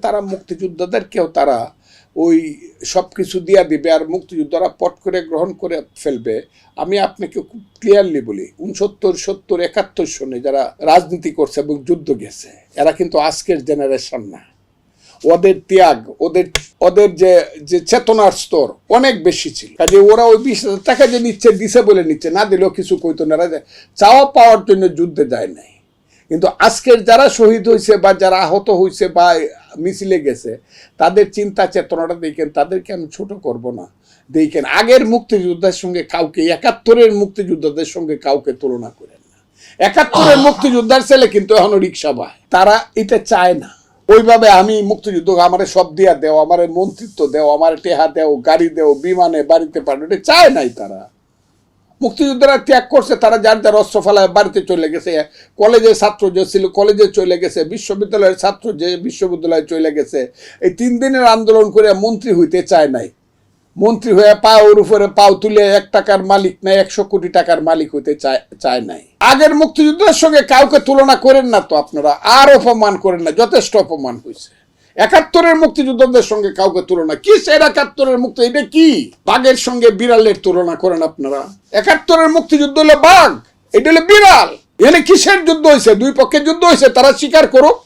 তারা মুক্তিযোদ্ধাদেরকেও তারা ওই সব কিছু দিয়া দিবে আর মুক্তিযোদ্ধারা পট করে গ্রহণ করে ফেলবে। আমি আপনাকে খুব ক্লিয়ারলি বলি উনসত্তর সত্তর, একাত্তর সনে যারা রাজনীতি করছে এবং যুদ্ধ গেছে, এরা কিন্তু আজকের জেনারেশন না। ওদের ত্যাগ, ওদের ওদের যে যে চেতনার স্তর অনেক বেশি ছিল। কাজে ওরা ওই বিশ হাজার টাকা যে নিচ্ছে, দিছে বলে নিচ্ছে, না দিলেও কিছু কইতো না চাওয়া পাওয়ার জন্য যুদ্ধে যায় নাই। কিন্তু আজকের যারা শহীদ হয়েছে বা যারা আহত হয়েছে বা মিছিলে গেছে তাদের চিন্তা চেতনাটা দেখেন তাদেরকে আমি ছোট করব না। দেখেন আগের মুক্তিযোদ্ধার সঙ্গে কাউকে একাত্তরের মুক্তিযোদ্ধাদের সঙ্গে কাউকে তুলনা করেন না। একাত্তরের মুক্তিযোদ্ধার ছেলে কিন্তু এখনও রিক্সা পায় তারা এটা চায় না। ওইভাবে আমি মুক্তিযুদ্ধ আমারে সব দিয়া দেও আমার মন্ত্রিত্ব দেও আমার টেহা দেও গাড়ি দেও বিমানে বাড়িতে পাঠানো এটা চায় নাই তারা। মুক্তিযোদ্ধারা ত্যাগ করছে, তারা যার যার অস্ত্র ফেলায় বাড়িতে চলে গেছে। কলেজের ছাত্র যে ছিল, কলেজে চলে গেছে, বিশ্ববিদ্যালয়ের ছাত্র যে বিশ্ববিদ্যালয়ে চলে গেছে। এই তিন দিনের আন্দোলন করে মন্ত্রী হইতে চায় নাই। মন্ত্রী হয়ে পাওর উপরে পাও তুলে এক টাকার মালিক নাই একশো কোটি টাকার মালিক হইতে চায় চায় নাই। আগের মুক্তিযুদ্ধের সঙ্গে কাউকে তুলনা করেন না তো আপনারা, আর অপমান করেন না, যথেষ্ট অপমান হয়েছে একাত্তরের মুক্তিযুদ্ধদের সঙ্গে কাউকে তুলনা কি সের একাত্তরের মুক্তি? এটা কি? বাঘের সঙ্গে বিড়ালের তুলনা করেন আপনারা। একাত্তরের মুক্তিযুদ্ধ হলো বাঘ। এটা হলো বিড়াল। এখানে কিসের যুদ্ধ হয়েছে দুই পক্ষের যুদ্ধ হয়েছে তারা স্বীকার করুক।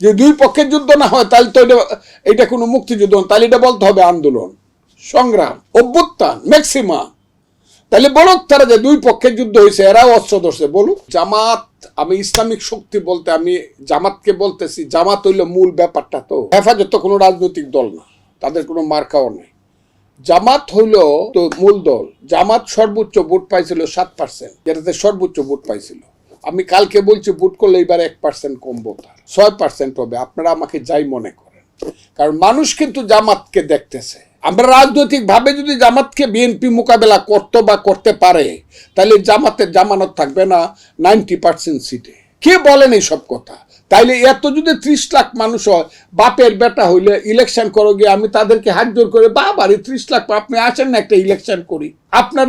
যে দুই পক্ষের যুদ্ধ না হয়, তাহলে তো এটা এটা কোনো মুক্তিযুদ্ধ তাহলে এটা বলতে হবে আন্দোলন। সংগ্রাম, অভ্যুত্থান ম্যাক্সিমাম তাহলে বলুক তারা যে দুই পক্ষের যুদ্ধ হয়েছে এরাও অস্ত্র ধরছে বলুক জামাত, আমি ইসলামিক শক্তি বলতে, আমি জামাতকে বলতেছি, জামাত হইল মূল ব্যাপারটা তো। হেফাজত তো কোনো রাজনৈতিক দল না, তাদের কোনো মার্কাও নেই। জামাত হইল তো মূল দল। জামাত সর্বোচ্চ ভোট পাইছিল সাত পার্সেন্ট যেটাতে সর্বোচ্চ ভোট পাইছিল। আমি কালকে বলছি, ভোট করলে এবার এক পার্সেন্ট কমবো তার, ছয় পার্সেন্ট হবে, আপনারা আমাকে যাই মনে করেন। কারণ মানুষ কিন্তু জামাতকে দেখতেছে। আমরা রাজনৈতিক ভাবে যদি জামাতকে বিএনপি মোকাবেলা করতো বা করতে পারে, তাহলে জামাতের জামানত থাকবে না নাইনটি পার্সেন্ট সিটে। কে বলেন সব কথা? তাইলে এত যদি ত্রিশ লাখ মানুষ হয়, বাপের বেটা হইলে ইলেকশন করো গিয়ে আমি তাদেরকে হাত জোর করে বাবারে ত্রিশ লাখ, আপনি আসেন না একটা ইলেকশন করি। আপনার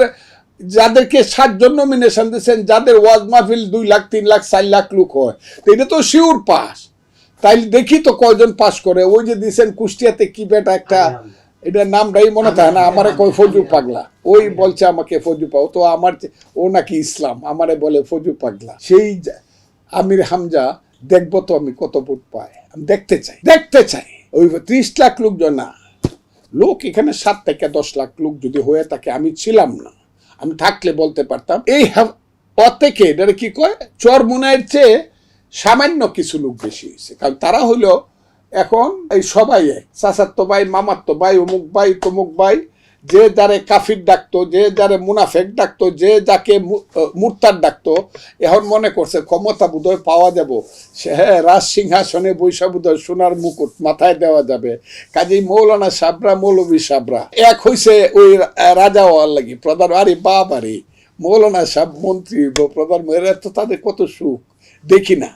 যাদেরকে সাতজন নমিনেশন দিয়েছেন, যাদের ওয়াজ মাহফিল দুই লাখ, তিন লাখ, চার লাখ লোক হয়, তো এটা তো শিওর পাস তাইলে দেখি তো কয়জন পাস করে। ওই যে দিয়েছেন কুষ্টিয়াতে কি বেটা একটা এটার নামটাই মনে থাকে না আমারে কই ফজু পাগলা। ওই বলছে আমাকে ফজু পাও তো আমার ও নাকি ইসলাম আমারে বলে ফজু পাগলা। সেই আমির হামজা দেখব তো আমি কত ভোট পাই আমি দেখতে চাই দেখতে চাই। ওই ত্রিশ লাখ লোকজন না। লোক এখানে সাত থেকে দশ লাখ লোক যদি হয়ে থাকে আমি ছিলাম না। আমি থাকলে বলতে পারতাম। এই থেকে এটা কি কয়? চর মুনায়ের চেয়ে সামান্য কিছু লোক বেশি হয়েছে। কারণ তারা হইল এখন এই সবাই এক। চাচাত্ত ভাই মামাত্ত ভাই, অমুক ভাই, তমুক ভাই। যে যারে কাফির ডাকতো, যে যারে মুনাফেক ডাকতো, যে যাকে মুরতার ডাকতো, এখন মনে করছে ক্ষমতা বোধহয় পাওয়া যাব। সে হ্যাঁ রাজ সিংহাসনে বৈশা বোধহয় সোনার মুকুট মাথায় দেওয়া যাবে। কাজেই মৌলানা সাবরা, মৌলবী সাবরা। এক হইছে ওই রাজা হওয়ার লাগি, প্রধান, আরে বাপ আরে মৌলানা সাহেব মন্ত্রী, প্রধান, এরা তো তাদের কত সুখ। দেখি না।